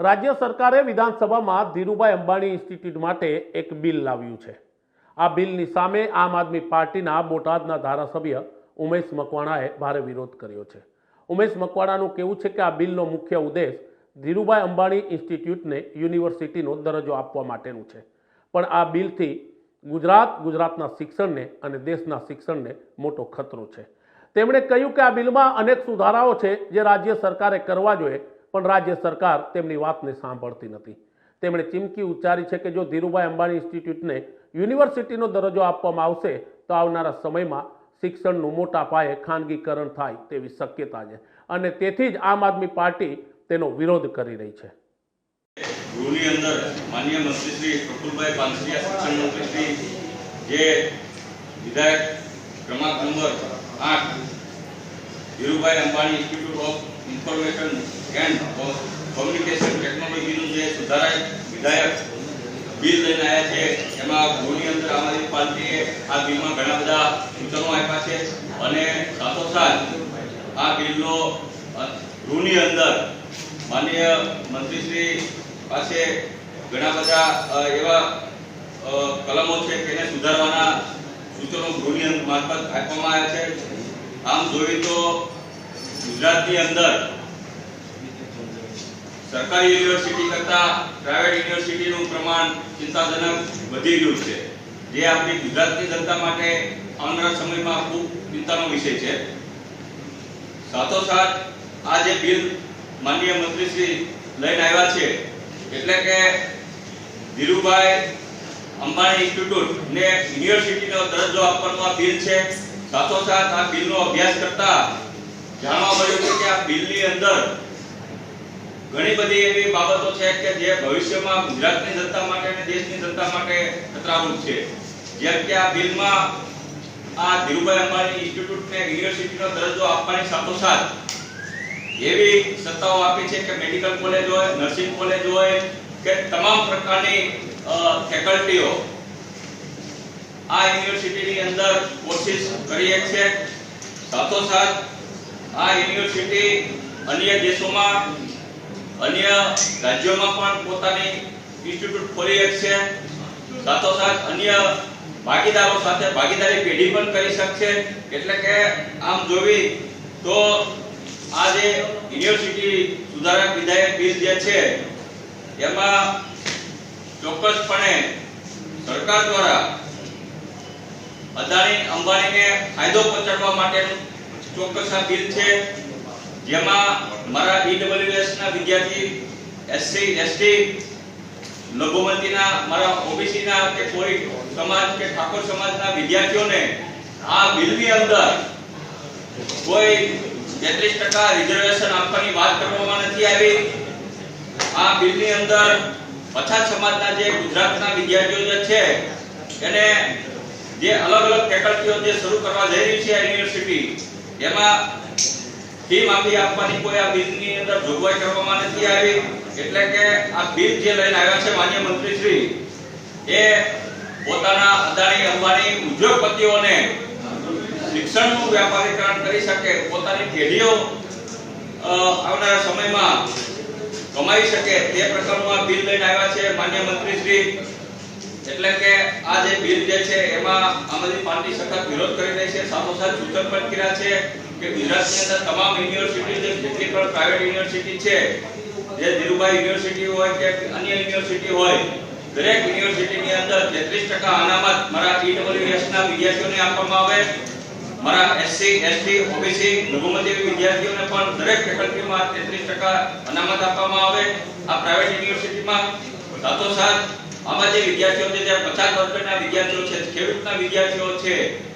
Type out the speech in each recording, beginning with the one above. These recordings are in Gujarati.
રાજ્ય સરકારે વિધાનસભામાં ધીરુભાઈ અંબાણી ઇન્સ્ટિટ્યૂટ માટે એક બિલ લાવ્યું છે. આ બિલની સામે આમ આદમી પાર્ટીના બોટાદના ધારાસભ્ય ઉમેશ મકવાણાએ ભારે વિરોધ કર્યો છે. ઉમેશ મકવાણાનું કહેવું છે કે આ બિલનો મુખ્ય ઉદ્દેશ ધીરુભાઈ અંબાણી ઇન્સ્ટિટ્યૂટને યુનિવર્સિટીનો દરજ્જો આપવા માટેનું છે. પણ આ બિલથી ગુજરાત, ગુજરાતના શિક્ષણને અને દેશના શિક્ષણને મોટો ખતરો છે. તેમણે કહ્યું કે આ બિલમાં અનેક સુધારાઓ છે જે રાજ્ય સરકારે કરવા જોઈએ. પણ રાજ્ય સરકાર તેમની વાતને સાંભળતી નથી. તેમણે ચીમકી ઉચ્ચારી છે કે જો ધીરુભાઈ અંબાણી ઇન્સ્ટિટ્યૂટને યુનિવર્સિટીનો દરજ્જો આપવામાં આવશે, તો આવનારા સમયમાં શિક્ષણનું મોટા પાયે ખાનગીકરણ થાય તેવી શક્યતા છે. અને તેથી જ આમ આદમી પાર્ટી તેનો વિરોધ કરી રહી છે. ગૃહની અંદર માન્ય મંત્રી શ્રી પ્રફુલભાઈ પાનસિયા શિક્ષણ મંત્રી શ્રી જે વિધાયક ક્રમાંક નંબર આઠ Dhirubhai Ambani institute of information and communication ટેકનોલોજીનું જે સુધારાય વિધાયક બિલ લઈને આવ્યા છે, એમાં ગૃહની અંદર આમ આદમી પાર્ટીએ આ બિલમાં ઘણા બધા સૂચનો આપ્યા છે અને સાથોસાથ આ બિલનો ગૃહની અંદર માનનીય મંત્રીશ્રી પાસે ઘણા બધા એવા કલમો છે કે સુધારવાના સૂચનો ગૃહની મારફત આપવામાં આવ્યા છે. આમ જોઈએ તો ગુજરાતની અંદર સરકારી યુનિવર્સિટી કરતા પ્રાઇવેટ યુનિવર્સિટીનું પ્રમાણ ચિંતાજનક વધી રહ્યું છે. જે આપણી ગુજરાતની જનતા માટે આવનારા સમયમાં ખૂબ ચિંતાનો વિષય છે. સાથોસાથ આ જે બિલ માનનીય મંત્રીશ્રી લઈને આવ્યા છે, એટલે કે ધીરુભાઈ અંબાણી ઇન્સ્ટિટ્યૂટ ને યુનિવર્સિટીનો દરજ્જો આપવાનો આ બિલ છે. સાથોસાથ આ બિલનો અભ્યાસ કરતા જાણવા મળ્યું છે કે આ બિલની અંદર ઘણી બધી એવી બાબતો છે કે જે ભવિષ્યમાં ગુજરાતની જનતા માટે અને દેશની જનતા માટે ખતરારૂપ છે. જેમ કે આ બિલમાં આ ધીરુભાઈ અંબાણી ઇન્સ્ટિટ્યૂટને યુનિવર્સિટીનો દરજ્જો આપવાની સાથોસાથ એવી સત્તાઓ આપી છે કે મેડિકલ કોલેજ હોય, નર્સિંગ કોલેજ હોય, કે તમામ પ્રકારની ફેકલ્ટીઓ આ યુનિવર્સિટીની અંદર કોશિશ કરી છે સાથોસાથ આ યુનિવર્સિટી અન્ય દેશોમાં અન્ય રાજ્યોમાં પણ પોતાની ઇન્સ્ટિટ્યૂટ ખોલી શકશે સાથોસાથ અન્ય ભાગીદારો સાથે ભાગીદારી પેઢી પણ કરી શકશે. એટલે કે આમ જોવી તો આ જે યુનિવર્સિટી સુધારક વિધાયક બિલ જે છે, એમાં ચોક્કસપણે સરકાર દ્વારા અદાણી અંબાણીને ફાયદો પહોંચાડવા માટેનું ચોક્કસ આ બિલ છે. જેમાં મારા ઈડબ્લ્યુએસ ના વિદ્યાર્થી એસસી એસટી લઘુમતીના, મારા ઓબીસી ના કે કોઈ સમાજ કે ઠાકોર સમાજના વિદ્યાર્થીઓને આ બિલની અંદર કોઈ 33% રિઝર્વેશન આપવાની વાત કરવામાં નથી આવી. આ બિલની અંદર પછાત સમાજના જે ગુજરાતના વિદ્યાર્થીઓ જે છે, એને જે અલગ અલગ ફેકલ્ટીઓ જે શરૂ કરવા જઈ રહી છે યુનિવર્સિટી એમાં ફી માફી આપવાની કોઈ આ બિલની અંદર જોગવાઈ કરવામાં નથી આવી એટલે કે આ બિલ જે લઈને આવ્યા છે માન્ય મંત્રી શ્રી, એ પોતાના અદાણી અંબાણી ઉદ્યોગપતિઓને શિક્ષણનું વ્યાપારીકરણ કરી શકે, પોતાની પેઢીઓ આવનારા સમયમાં કમાઈ શકે તે પ્રકારનું આ બિલ લઈને આવ્યા છે માન્ય મંત્રી શ્રી. એટલે કે આ જે બિલ જે છે, એમાં આમ આદમી પાર્ટી સખત વિરોધ કરી રહી છે સાથોસાથ સૂચન પણ કર્યા છે. કે ગુજરાતની અંદર તમામ યુનિવર્સિટી જેટલી પણ પ્રાઇવેટ યુનિવર્સિટી છે, જે ધીરુભાઈ યુનિવર્સિટી હોય કે અન્ય યુનિવર્સિટી હોય, દરેક યુનિવર્સિટીની અંદર 33% અનામત મારા ઈડબ્લ્યુએસ ના વિદ્યાર્થીઓને આપવામાં આવે. મારા એસસી એસટી ઓબીસી લઘુમતી વિદ્યાર્થીઓને પણ દરેક ફેકલ્ટીમાં 33% અનામત આપવામાં આવે આ પ્રાઇવેટ યુનિવર્સિટીમાં સાથોસાથ, આમાં જે વિદ્યાર્થીઓ છે, જે પછાત વર્ગના વિદ્યાર્થીઓ છે, ખેડૂતના વિદ્યાર્થીઓ છે,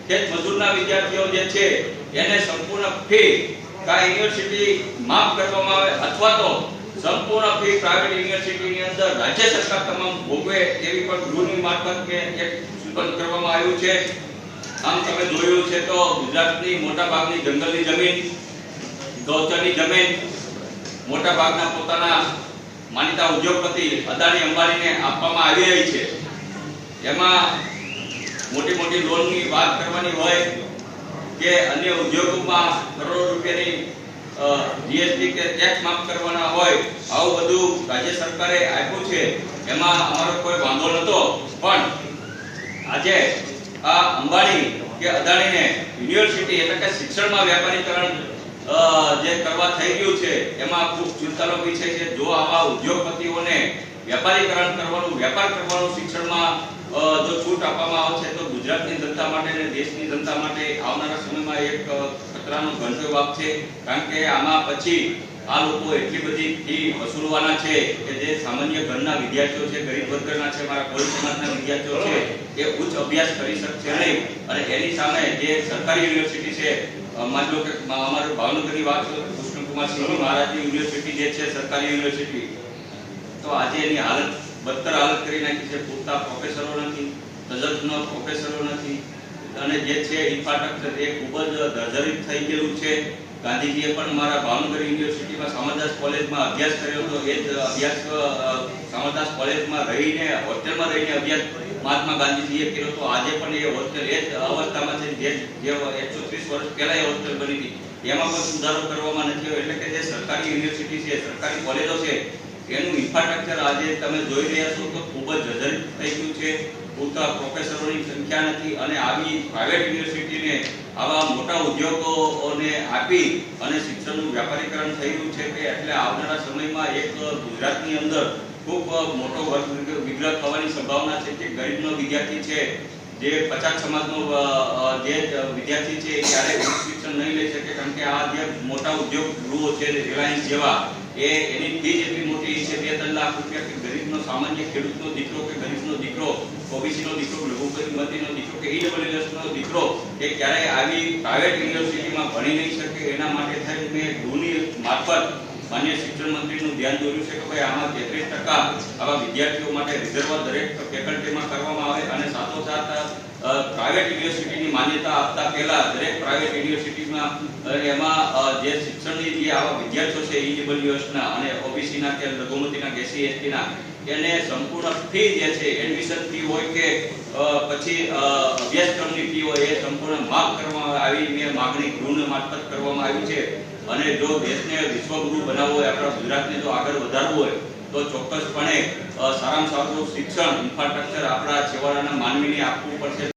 ખેત મજૂરના વિદ્યાર્થીઓ જે છે એને સંપૂર્ણ ફી કા યુનિવર્સિટી માફ કરવામાં આવે અથવા તો સંપૂર્ણ ફી પ્રાઇવેટ યુનિવર્સિટીની અંદર રાજ્ય સરકાર તમામ ભોગવે એવી પણ ગૃહની મારફત કે એક સૂચન કરવામાં આવ્યું છે. આમ તમે જોયું છે તો ગુજરાતની મોટા ભાગની જંગલની જમીન, ગૌચરની જમીન, મોટા ભાગના પોતાના માનીતા ઉદ્યોગપતિ અદાણી અંબાણીને આપવામાં આવી રહી છે. એમાં મોટી મોટી લોનની વાત કરવાની હોય કે અન્ય ઉદ્યોગોમાં કરોડો રૂપિયાની જીએસટી કે ટેક્સ માફ કરવાના હોય, આવું બધું રાજ્ય સરકારે આપ્યું છે, એમાં અમારો કોઈ વાંધો નહોતો. પણ આજે આ અંબાણી કે અદાણીને યુનિવર્સિટી એટલે કે શિક્ષણમાં વ્યાપારીકરણ જે કરવા થઈ ગયું છે, એમાં ખૂબ ચિંતાનો વિષય છે. જો આવા ઉદ્યોગપતિઓને વ્યાપારીકરણ કરવાનું વ્યાપાર કરવાનું શિક્ષણમાં જો છૂટ આપવામાં આવશે તો ગુજરાતની જનતા માટે અને દેશની જનતા માટે આવનારા સમયમાં એક ખતરાનો ઘંટો વાપ છે. કારણ કે આમાં પછી આ લોકો એટલી બધી ફી વસૂલવાના છે કે જે સામાન્ય ઘરના વિદ્યાર્થીઓ છે, ગરીબ વર્ગના છે, મારા કોળી સમાજના વિદ્યાર્થીઓ છે, એ ઉચ્ચ અભ્યાસ કરી શકશે નહીં. અને એની સામે જે સરકારી યુનિવર્સિટી છે માની લો કે અમારું ભાવનગરની વાત કૃષ્ણકુમાર સિંહ મહારાજની યુનિવર્સિટી જે છે, સરકારી યુનિવર્સિટી. તો આજે એની હાલત બદતર હાલત કરી નાખી છે, પૂરતા પ્રોફેસરો નથી. તજજ્ઞ પ્રોફેસરો નથી. અને જે છે ઇન્ફ્રાસ્ટ્રક્ચર એ ખૂબ જ જર્જરિત થઈ ગયેલું છે. ગાંધીજીએ પણ મારા ભાવનગર યુનિવર્સિટીમાં સામરદાસ કોલેજમાં અભ્યાસ કર્યો હતો. એ જ અભ્યાસ અ, સામરદાસ કોલેજમાં રહીને હોસ્ટેલમાં રહીને અભ્યાસ મહાત્મા ગાંધીજીએ કર્યો હતો. આજે પણ એ હોસ્ટેલ એ જ અવસ્થામાં છે. જે જે એકસો વર્ષ પહેલા એ હોસ્ટેલ બની હતી. એમાં પણ સુધારો કરવામાં નથી એટલે કે જે સરકારી યુનિવર્સિટી છે સરકારી કોલેજો છે એનું ઇન્ફ્રાસ્ટ્રક્ચર આજે તમે જોઈ રહ્યા છો તો ખૂબ જ જર્જરિત થઈ ગયું છે. પૂરતા પ્રોફેસરોની સંખ્યા નથી અને આવી પ્રાઇવેટ યુનિવર્સિટીને આવા મોટા ઉદ્યોગોને આપી અને શિક્ષણનું વ્યાપારીકરણ થયું છે કે એટલે આવનારા સમયમાં એક ગુજરાતની અંદર ખૂબ મોટો વર્ગ વિગ્રહ થવાની સંભાવના છે કે ગરીબનો વિદ્યાર્થી છે, જે પચાસ સમાજનો જે વિદ્યાર્થી છે ક્યારેય શિક્ષણ નહીં લઈ શકે કારણ કે આ જે મોટા ઉદ્યોગ ગૃહો છે રિલાયન્સ જેવા એ એની ફી એટલી મોટી છે, બે ત્રણ લાખ રૂપિયા કે ગરીબનો સામાન્ય ખેડૂતનો દીકરો કે ગરીબનો દીકરો, ઓબીસીનો દીકરો લઘુમતીનો દીકરો કે ઈડબ્લ્યુએસ નો દીકરો એ ક્યારેય આવી પ્રાઇવેટ યુનિવર્સિટીમાં ભણી નહીં શકે. એના માટે થઈ મેં ગૃહની મારફત માન્ય શિક્ષણ મંત્રીનું ધ્યાન દોર્યું છે કે ભાઈ આમાં તેત્રીસ ટકા આવા વિદ્યાર્થીઓ માટે રિઝર્વ દરેક ફેકલ્ટીમાં કરવામાં આવે અને સાથોસાથ પ્રાઇવેટ યુનિવર્સિટીની માન્યતા આપતા પહેલા દરેક પ્રાઇવેટ યુનિવર્સિટીમાં એમાં જે શિક્ષણની જે આવા વિદ્યાર્થીઓ છે ઈડબ્લ્યુએસના અને ઓબીસીના કે લઘુમતીના કે એસસી એસટીના એને સંપૂર્ણ ફી જે છે એડમિશન ફી હોય કે પછી અભ્યાસક્રમની ફી હોય, એ સંપૂર્ણ માફ કરવામાં આવી મેં માગણી ગૃહને મારફત કરવામાં આવી છે. અને જો દેશને વિશ્વગુરુ બનાવવો હોય, આપણા ગુજરાતને જો આગળ વધારવું હોય, તો ચોક્કસપણે સારામાં સારું શિક્ષણ ઇન્ફ્રાસ્ટ્રક્ચર આપણા છેવાડાના માનવીને આપવું પડશે.